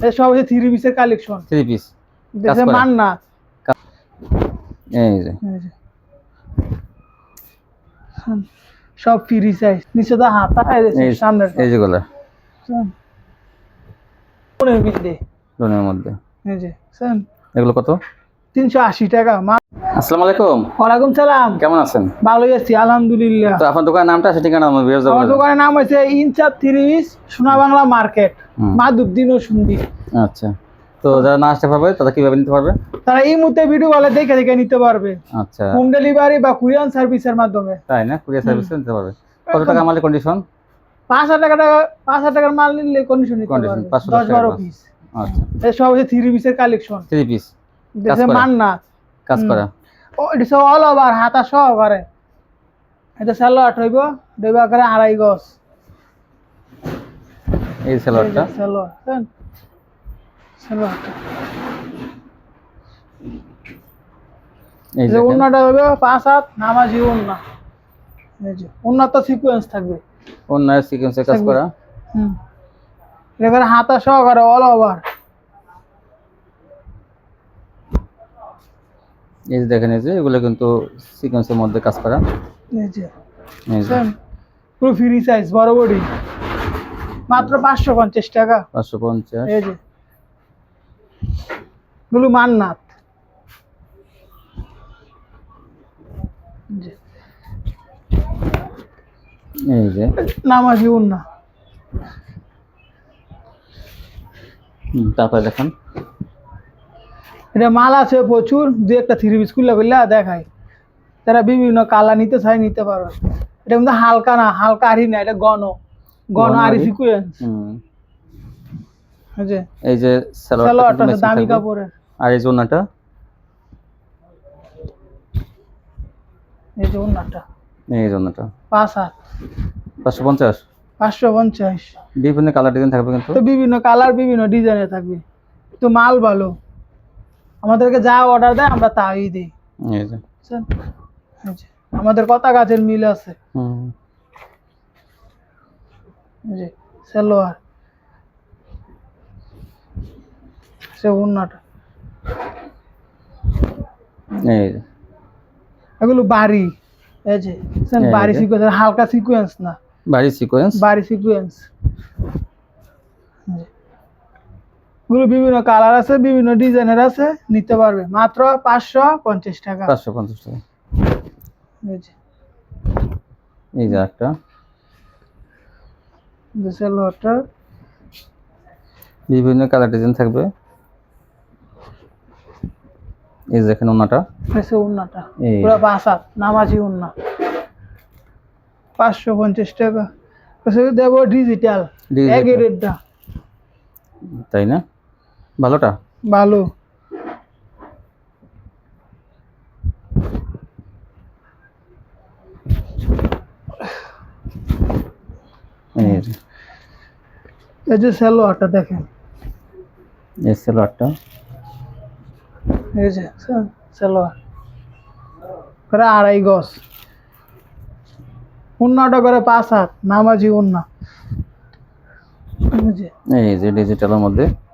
এটা সব হচ্ছে থ্রি পিসের কালেকশন থ্রি পিস দেখে মান না এই যে। যে। সব ফ্রি সাইজ নিচে তো হাতা এই যে এই সামনে এই যেগুলো কোনের মধ্যে লোনের মধ্যে। এই যে এগুলো কত? তিনশো আশি টাকা। আসসালামু আলাইকুম। ওয়ালাইকুম সালাম। কেমন আছেন? ভালোই আছি আলহামদুলিল্লাহ। তো আপনার দোকানের নামটা আছে ঠিকানা আমার বিরোধ আমার দোকানের নাম হচ্ছে ইনচাপ থ্রিস সোনা বাংলা মার্কেট হুম। মাধবদিন ও সুন্দি আচ্ছা। তো যারা না আসতে পারবে তারা কীভাবে নিতে পারবে? তারা এই মুহূর্তে ভিডিও দেখে দেখে নিতে পারবে। আচ্ছা। হোম ডেলিভারি বা সার্ভিসের মাধ্যমে। তাই না? কুরিয়ার সার্ভিসে নিতে পারবে। কত টাকা আমাদের কন্ডিশন পাঁচ হাজার টাকা পাঁচ হাজার টাকার মাল নিলে কন্ডিশন নিতে পারবে। দশ বারো পিস আচ্ছা। সব হচ্ছে থ্রি পিসের কালেকশন থ্রি পিস দেশে। মান না। কাজ করা। ও এটা অল ওভার হাতা সহ করে এটা স্যালোয়ার হইব দেব করে আড়াই গজ। এই সেলারটা স্যালোয়ার স্যালোয়ারটা এই যে যে উন্নাটা হবে পাঁচ হাত নামাজি উন্না এই যে উন্নত সিকোয়েন্স থাকবে। সিকোয়েন্সে কাজ করা। হুম। এটা করে হাতা অল ওভার এই যে দেখেন এই যে এগুলো কিন্তু সিকোয়েন্সের মধ্যে কাজ করা। এই যে। পুরো ফ্রি সাইজ বড় বডি মাত্র পাঁচশো পঞ্চাশ টাকা। পাঁচশো পঞ্চাশ। এই যে। গুলো মান্নাত। এই যে। নামাজি উন্না। তারপরে দেখেন। এটা মাল আছে প্রচুর দু একটা থ্রি পিস খুললে করলে দেখায় তারা বিভিন্ন কালার নিতে চাই নিতে পারো। এটা কিন্তু হালকা না হালকা আরি না এটা গণ গণ আরি। সিকুয়েন্স এই যে সালোয়ারটা দামি কাপড়ের। আর এই জন্যটা এই উন্নাটা এই জন্যটা পাঁচ হাত। পাঁচশো পঞ্চাশ? পাঁচশো পঞ্চাশ। বিভিন্ন কালার ডিজাইন থাকবে কিন্তু? বিভিন্ন কালার বিভিন্ন ডিজাইনে থাকবে। তো মাল ভালো। আমাদেরকে যা অর্ডার দেয় আমরা তাই দিই। যে, আমাদের কথা গাছের মিল আছে। সালোয়ার। সে উন্নাটা এগুলো বাড়ি। এই যে? বাড়ি। সিকোয়েন্স হালকা সিকোয়েন্স না। বাড়ি সিকোয়েন্স বাড়ি সিকোয়েন্স এগুলো বিভিন্ন কালার আছে বিভিন্ন ডিজাইনের আছে নিতে পারবে। মাত্র পাঁচশো পঞ্চাশ টাকা। পাঁচশো পঞ্চাশ টাকা। এই যে। একটা। বিভিন্ন কালার ডিজাইন থাকবে। এই দেখেন ওনাটা এসে উন্নাটা। পুরো পাঁচ নামাজি উন্না। পাঁচশো পঞ্চাশ টাকা। দেবো ডিজিটাল তাই না? ভালোটা? ভালো। এই যে এই সালোয়ারটা দেখেন। এই সেলোয়ারটা এই যে সা- সালোয়ার করে আড়াই গজ। উন্নাটা করে পাঁচ হাত নামাজি উন্না। এই যে। ডিজিটালের মধ্যে।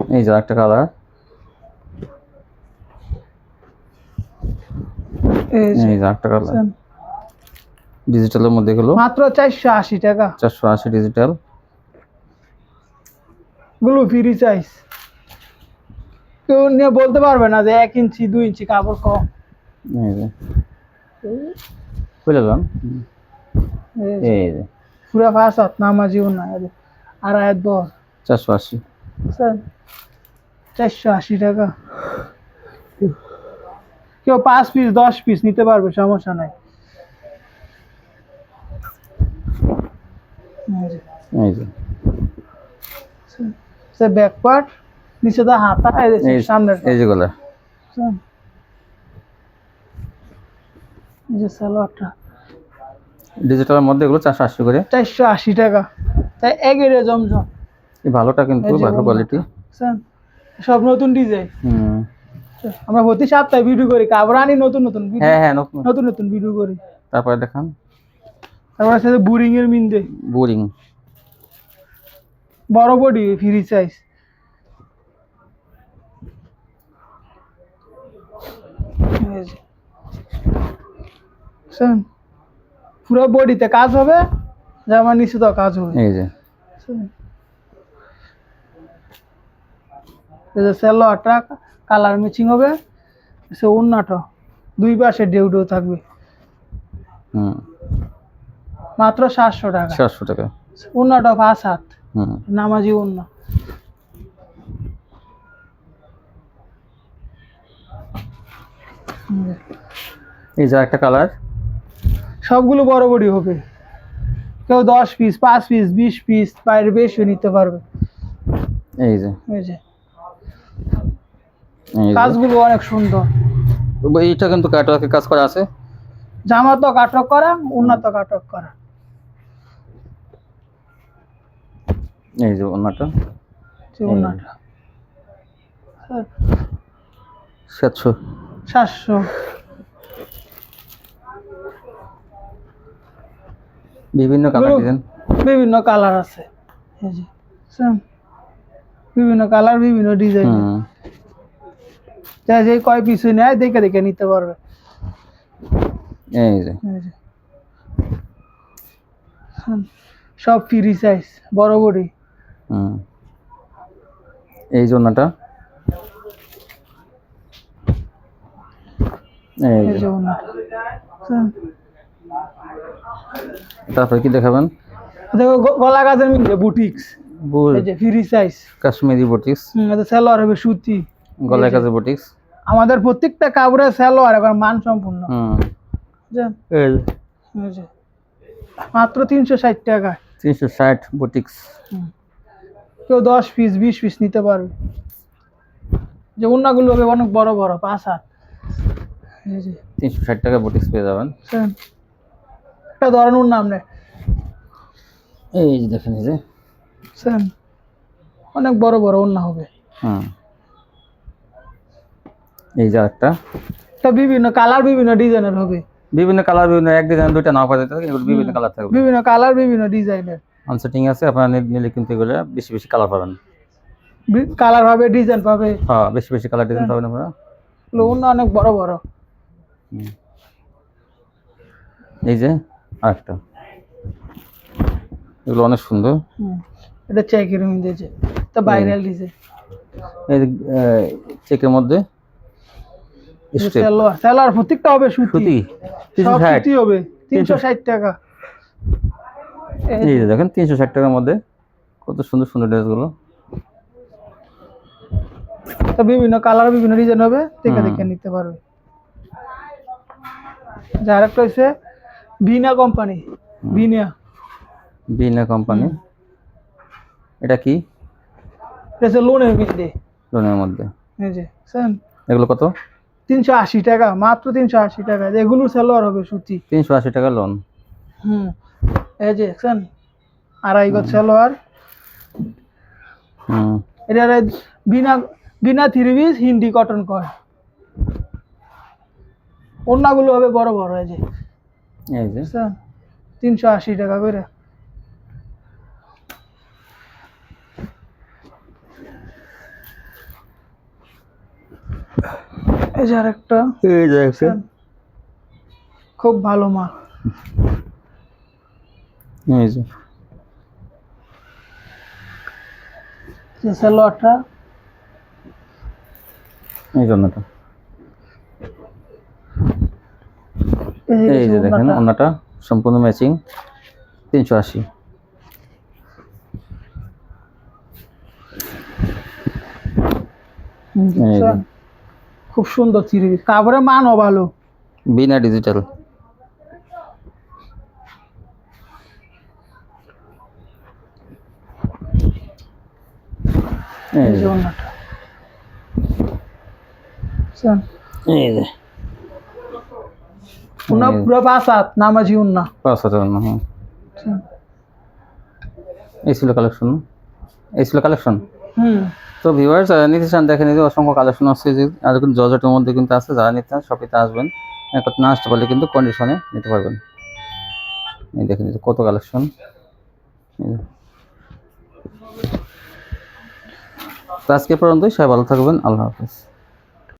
এই যে একটা কালার এই যে একটা কালার ডিজিটালের মধ্যে গেলো মাত্র চারশো আশি টাকা। চারশো আশি ডিজিটালগুলো ফ্রি সাইজ কেউ নিয়ে বলতে পারবে না যে এক ইঞ্চি দুই ইঞ্চি কাপড় কম। এই যে। খুলে এই যে, পুরা ফাঁস হাত নামাজি উন্না এই আড়াই হাত বর চারশো আশি। স্যার চারশো আশি টাকা। কেউ পাঁচ পিস দশ পিস নিতে পারবে সমস্যা নাই। এই যে। সে ব্যাক পার্ট নিচে তো হাতা এই যে সামনের এই যেগুলা এই যে সালোয়ারটা। ডিজিটালের মধ্যে এগুলো চারশো আশি করে। চারশো আশি টাকা। তাই এক এরে জমজম। এই ভালোটা কিন্তু ভালো কোয়ালিটি? সব নতুন ডিজাইন হুম। আমরা প্রতি সপ্তাহে ভিডিও করি কাপড় আনি নতুন নতুন হ্যাঁ হ্যাঁ নতুন। নতুন নতুন ভিডিও করি। তারপরে দেখান। তারপরে সাথে বুরিং এর মিন দেয় বোরিং। বড় বডি ফ্রি সাইজ পুরো বডিতে কাজ হবে। জামা নিচে তো কাজ হবে। এই যে। এই যে সেলোয়ারটা কালার ম্যাচিং হবে। সে উন্নাটা দুই পাশে ডেউ ডেউ থাকবে। হুম। মাত্র সাতশো টাকা। চারশো টাকা। উন্নাটা পাঁচ হাত হুম। নামাজি উন্না। এই যে একটা কালার। সবগুলো বড় বড়ি হবে। কেউ দশ পিস পাঁচ পিস বিশ পিস বাইরে বেশি নিতে পারবে। এই যে। এই যে। কাজগুলো অনেক সুন্দর। এইটা কিন্তু কাটওয়ার্কের কাজ করা আছে? জামা তো কাটক করা উন্নত কাটক করা। এই যে ওনাটা সাতশো। সাতশো। বিভিন্ন কালার ডিজাইন বিভিন্ন কালার আছে। এই যে বিভিন্ন কালার বিভিন্ন ডিজাইন যা যে কয় পিস নেয় দেখে দেখে নিতে পারবে। এই যে। সব ফ্রি সাইজ বড় বড়ি এই ওনাটা এই হুম। তারপরে কি দেখাবেন? দেখো গলা কাজের মিলে বুটিক্স। এই যে free size. Kashmiri boutiques. Salwar হবে সুতি। গলায় কাজের বুটিক্স। আমাদের প্রত্যেকটা কাপড়ের সেলোয়ার এবার মান সম্পূর্ণ। মাত্র তিনশো ষাট টাকা। তিনশো ষাট বুটিক্স। কেউ দশ পিস বিশ পিস নিতে পারবে। যে অন্যগুলো হবে অনেক বড় বড় পাঁচ হাত। তিনশো ষাট টাকা বুটিক্স পেয়ে যাবেন। বুঝছেন? একটা ধরনের নাম নেই। এই যে দেখেন এই যে। বুঝছেন? অনেক বড় বড় অন্য হবে। হুম এই যে একটা এটা বিভিন্ন কালার বিভিন্ন ডিজাইনের হবে। বিভিন্ন কালার বিভিন্ন এক ডিজাইন দুইটা নাও পাওয়া যেতে পারে বিভিন্ন কালার থাকবে। বিভিন্ন কালার বিভিন্ন ডিজাইনের। আনসেটিং আছে আপনারা নিলে কিন্তু এগুলো বেশি বেশি কালার পাবেন। কালার পাবে ডিজাইন পাবে। হ্যাঁ বেশি বেশি কালার ডিজাইন পাবেন আপনারা। অন্য অনেক বড় বড়। এই যে। আরেকটা। এগুলো অনেক সুন্দর। এটা চেকের মধ্যে যে এটা ভাইরাল ডিজাইন এই চেকের মধ্যে সেলোয়ার সেলোয়ার প্রত্যেকটা হবে সুতি। সুতি হবে তিনশো ষাট টাকা। এই এই যে দেখেন তিনশো ষাট টাকার মধ্যে। কত সুন্দর সুন্দর ড্রেসগুলো। তো বিভিন্ন কালার বিভিন্ন ডিজাইন হবে দেখে দেখে নিতে পারবে। যার একটা হচ্ছে বিনা কোম্পানি বিনা। বিনা কোম্পানি এটা কি? এটা লোনের মধ্যে। লোনের মধ্যে। এই যে? এগুলো কত? তিনশো আশি টাকা মাত্র তিনশো আশি টাকা। এগুলো সেলোয়ার হবে সুতি তিনশো আশি টাকা লোন হুম। এই যে দেখছেন আড়াই গজ সেলোয়ার হুম। এটা বিনা বিনা থ্রি পিস হিন্দি কটন কয়। অন্যগুলো হবে বড় বড় এই যে। এই যে তিনশো আশি টাকা করে। এই যে আরেকটা। এই যে একটা খুব ভালো মাল। এই যে। সালোয়ারটা এই জন্যটা এই যে দেখেন ওনাটা সম্পূর্ণ ম্যাচিং তিনশো আশি। বুঝছেন? খুব সুন্দর পিস কাপড়ের মানও ভালো। বিনা ডিজিটাল এই যে। যে? এই যে এই যে। পাঁচ নামাজি উন্না পাঁচ হাজার না হ্যাঁ এই ছিল কালেকশন এই ছিল কালেকশন হুম। তো ভিউয়ার্স নিতে চান দেখে নিতে অসংখ্য কালেকশন আছে যে আর কিন্তু জর্জেটের মধ্যে কিন্তু আছে যারা নিতে চান শপিতে আসবেন। একবার না আসতে পারলে কিন্তু কন্ডিশনে নিতে পারবেন। এই দেখে নিতে কত কালেকশন তো আজকে পর্যন্তই সবাই ভালো থাকবেন আল্লাহ হাফেজ।